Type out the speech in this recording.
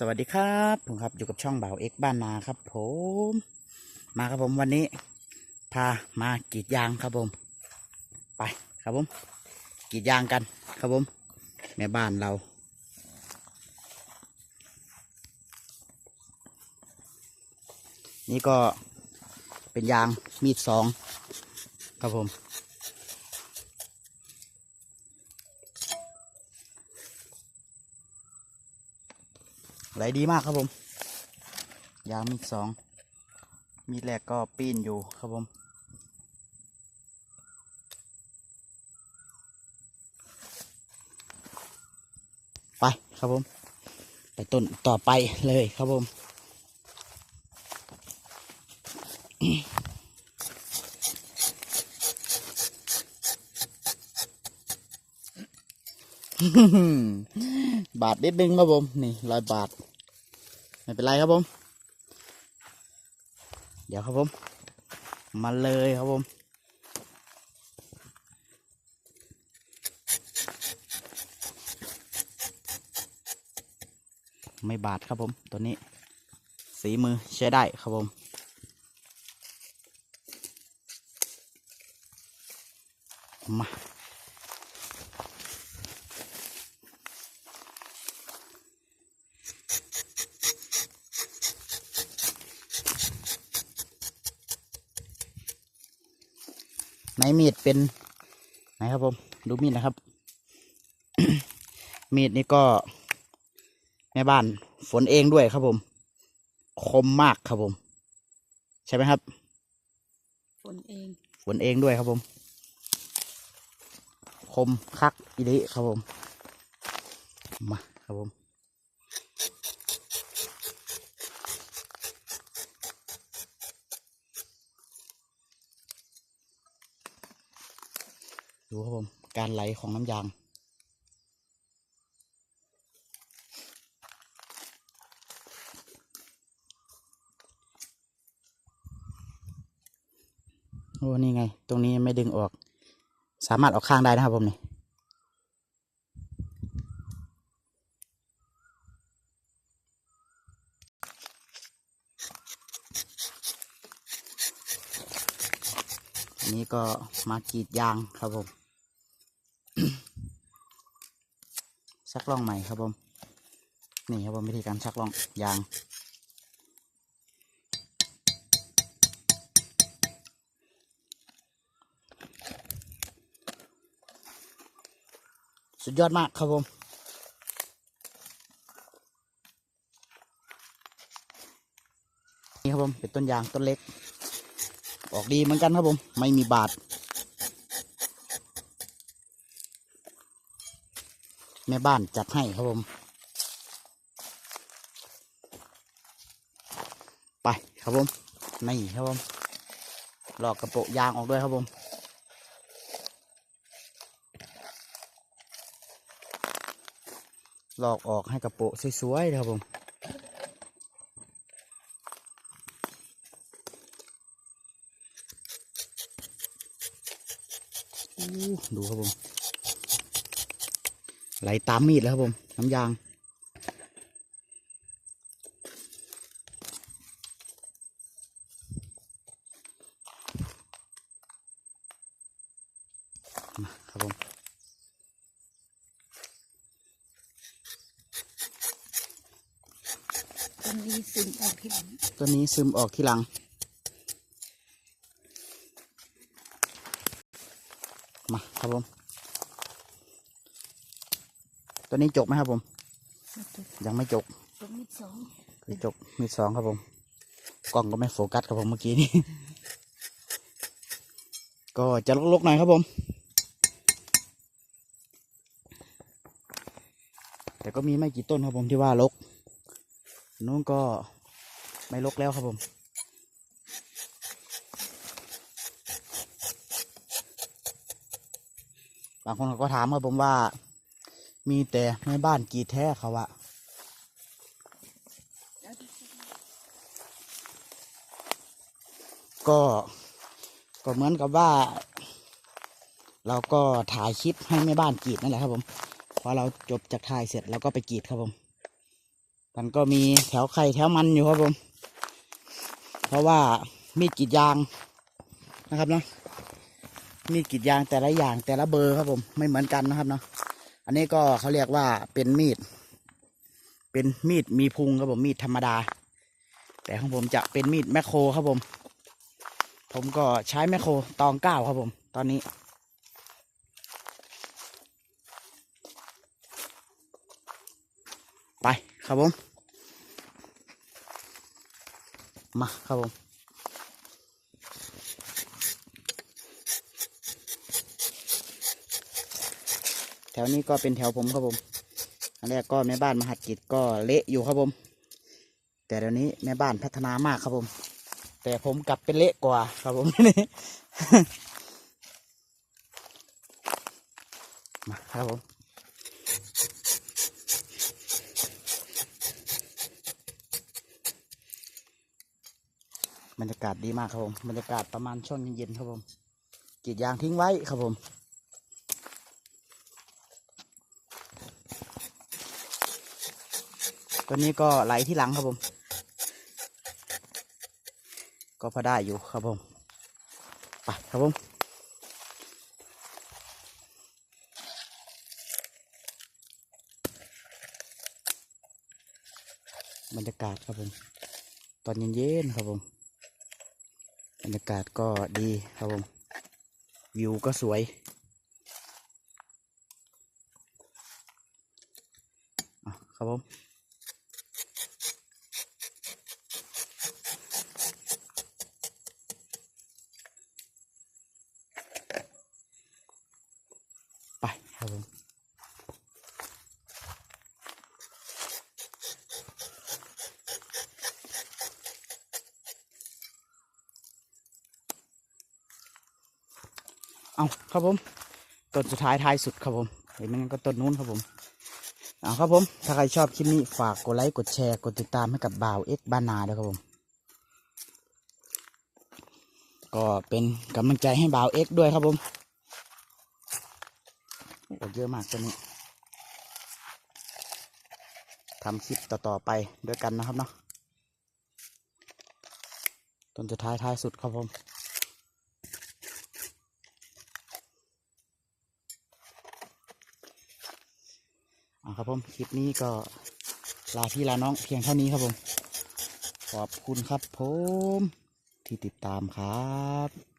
สวัสดีครับผมครับอยู่กับช่องบ่าวเอ็กบ้านนาครับ ผม มาครับผมวันนี้ พามากรีดยางครับผม ไปครับผมกรีดยางกันครับผมแม่บ้านเรา นี่ก็เป็นยางมีดสองครับผม ไหลดีมากครับผม ยางมีดสอง มีดแรกก็ปีนอยู่ครับผม ไปครับผม ไปต้นต่อไปเลยครับผมบาทนิดนึงครับผม นี่ร้อยบาท ไม่เป็นไรครับผม เดี๋ยวครับผม มาเลยครับผมไม่บาดครับผมตัวนี้ สีมือใช้ได้ครับผม มา ไม้มีดเป็นไหนครับผมดูมีดนะครับ มีดนี่ก็แม่บ้านฝนเองด้วยครับผม คมมากครับผม ใช่ไหมครับ ฝนเองฝนเองด้วยครับผม คมคักอีดิครับผม มาครับผม ดูครับผมการไหลของน้ำยาง โอ้นี่ไง ตรงนี้ไม่ดึงออก สามารถออกข้างได้นะครับผมนี่อันนี้ก็มากรีดยางครับผม ชักล่องใหม่ครับผมนี่ครับผมวิธีการชักล่องยาง สุดยอดมากครับผมนี่ครับผมเป็นต้นยางต้นเล็ก ออกดีเหมือนกันครับผม ไม่มีบาด แม่บ้านจัดให้ครับผม ไปครับผม นี่ครับผมหลอกกระโปะยางออกด้วยครับผมหลอกออกให้กระโปะสวยๆครับผมดูครับผม ไหลตามมีดแล้วครับผม น้ำยางมาครับผมต้นนี้ซึมออกที่หลังตัวนี้ซึมออกที่หลัง มาครับผม ตัวนี้จกไหมครับผม ยังไม่จกต้นมีสองคือจกมีสองครับผม กล้องก็ไม่โฟกัสครับผมเมื่อกี้นี้ ก็จะลกๆหน่อยครับผม แต่ก็มีไม่กี่ต้นครับผมที่ว่าลกนู้นก็ไม่ลกแล้วครับผมบางคนเขาก็ถามครับผมว่า มีแต่แม่บ้านกีดแท้เขาอะก็ก็เหมือนกับว่า เราก็ถ่ายคลิปให้แม่บ้านกรีดนั่นแหละครับผมพอเราจบจากถ่ายเสร็จเราก็ไปกรีดครับผม มันก็มีแถวไข่แถวมันอยู่ครับผม เพราะว่ามีดกรีดยางนะครับเนาะมีดกรีดยางแต่ละอย่างแต่ละเบอร์ครับผม ไม่เหมือนกันนะครับเนาะ อันนี้ก็เขาเรียกว่าเป็นมีด เป็นมีดมีพุงครับผมมีดธรรมดา แต่ของผมจะเป็นมีดแมคโครครับผม ผมก็ใช้แมคโครตองเก้าครับผม ตอนนี้ไปครับผม มาครับผม แถวนี้ก็เป็นแถวผมครับผมอันแรกก็แม่บ้านมหัดกิจก็เละอยู่ครับผม แต่เดี๋ยวนี้แม่บ้านพัฒนามากครับผม แต่ผมกลับเป็นเละกว่าครับผมนี่มาครับผมบรรยากาศดีมากครับผมบรรยากาศประมาณช่วงเย็นๆครับผมกรีดยางทิ้งไว้ครับผม ตัวนี้ก็ไหลที่หลังครับผม ก็พอได้อยู่ครับผมไปครับผมบรรยากาศครับผม ตอนเย็นๆครับผม บรรยากาศก็ดีครับผม วิวก็สวยครับผม ครับผมเอาครับผมต้นสุดท้ายท้ายสุดครับผมเห็นไหมงั้นก็ต้นนู้นครับผมเอาครับผม ถ้าใครชอบคลิปนี้ฝากกดไลค์กดแชร์กดติดตามให้กับบ่าวเอ็กบานาด้วยครับผม ก็เป็นกำลังใจให้บ่าวเอ็กด้วยครับผม เยอะมากตัวนี้ทำคลิปต่อๆไปด้วยกันนะครับเนาะต้นสุดท้ายท้ายสุดครับผมอ่าครับผมคลิปนี้ก็ลาพี่ลาน้องเพียงเท่านี้ครับผม ขอบคุณครับผมที่ติดตามครับ